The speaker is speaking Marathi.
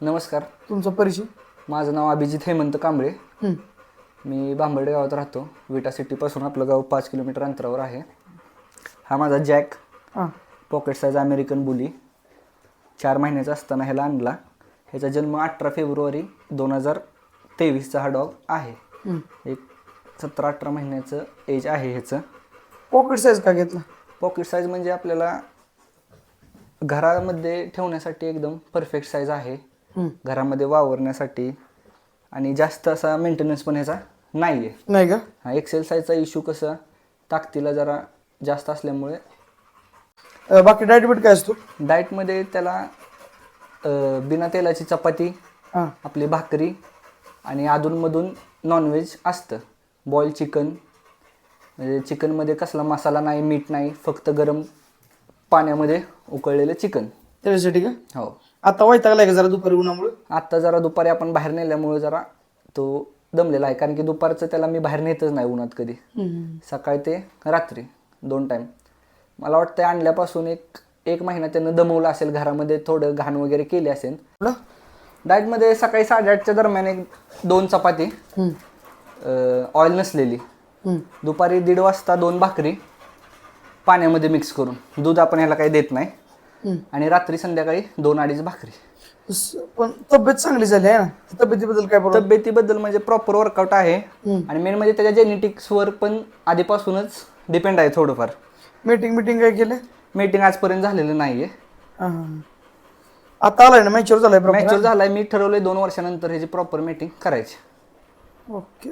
नमस्कार. तुमचा परिचय? माझं नाव अभिजित हेमंत कांबळे. हं. मी बांबर्डे गावात राहतो. विटा सिटीपासून आपलं गाव पाच किलोमीटर अंतरावर आहे. हा माझा जॅक. हां. Pocket size American bully. चार महिन्याचा असताना ह्याला आणला. ह्याचा जन्म अठरा फेब्रुवारी दोन हजार तेवीसचा हा डॉग आहे. हं. एक सतरा अठरा महिन्याचं एज आहे ह्याचं. पॉकेट साईज का घेतला? पॉकेट साईज म्हणजे आपल्याला घरामध्ये ठेवण्यासाठी एकदम परफेक्ट साईज आहे. घरामध्ये वावरण्यासाठी आणि जास्त असा मेंटेनन्स पण ह्याचा नाही आहे नाही का? हा एक्सेल साईजचा इश्यू कसं ताकदीला जरा जास्त असल्यामुळे. अं, बाकी डाएट बीट काय असतो? डाएटमध्ये त्याला अं, बिना तेलाची चपाती हां. आपली भाकरी आणि अधूनमधून नॉनव्हेज असतं. बॉईल चिकन म्हणजे चिकनमध्ये कसला मसाला नाही मीठ नाही फक्त गरम पाण्यामध्ये उकळलेलं चिकन त्याच्यासाठी का? हो. आता वैतागलाय का जरा दुपारी उन्हामुळे आत्ता जरा दुपारी आपण बाहेर नेल्यामुळे जरा तो दमलेला आहे कारण की दुपारचं त्याला मी बाहेर नेतच नाही उन्हात कधी सकाळी ते रात्री दोन टाईम मला वाटतं आणल्यापासून एक एक महिना त्यानं दमवलं असेल घरामध्ये थोडं घाण वगैरे केली असेल? डाएटमध्ये सकाळी साडेआठच्या दरम्यान एक दोन चपाती हं. ऑइल नसलेली हं. दुपारी दीड वाजता दोन भाकरी पाण्यामध्ये मिक्स करून दूध आपण ह्याला काही देत नाही. आणि रात्री संध्याकाळी दोन अडीच भाकरी. पण तब्येत चांगली झाली आहे ना? तब्येतीबद्दल काय बोला तब्येतीबद्दल म्हणजे प्रॉपर वर्कआउट आहे. आणि मेन म्हणजे त्याच्या जेनेटिक्सवर पण आधीपासूनच डिपेंड आहे थोडंफार. मीटिंग मिटिंग काय केलं मीटिंग आजपर्यंत झालेलं नाहीये. आता आलाय ना? मॅच्युअर झालाय मॅच्युअर झालाय. मी ठरवलंय दोन वर्षानंतर ह्याची प्रॉपर मीटिंग करायची. ओके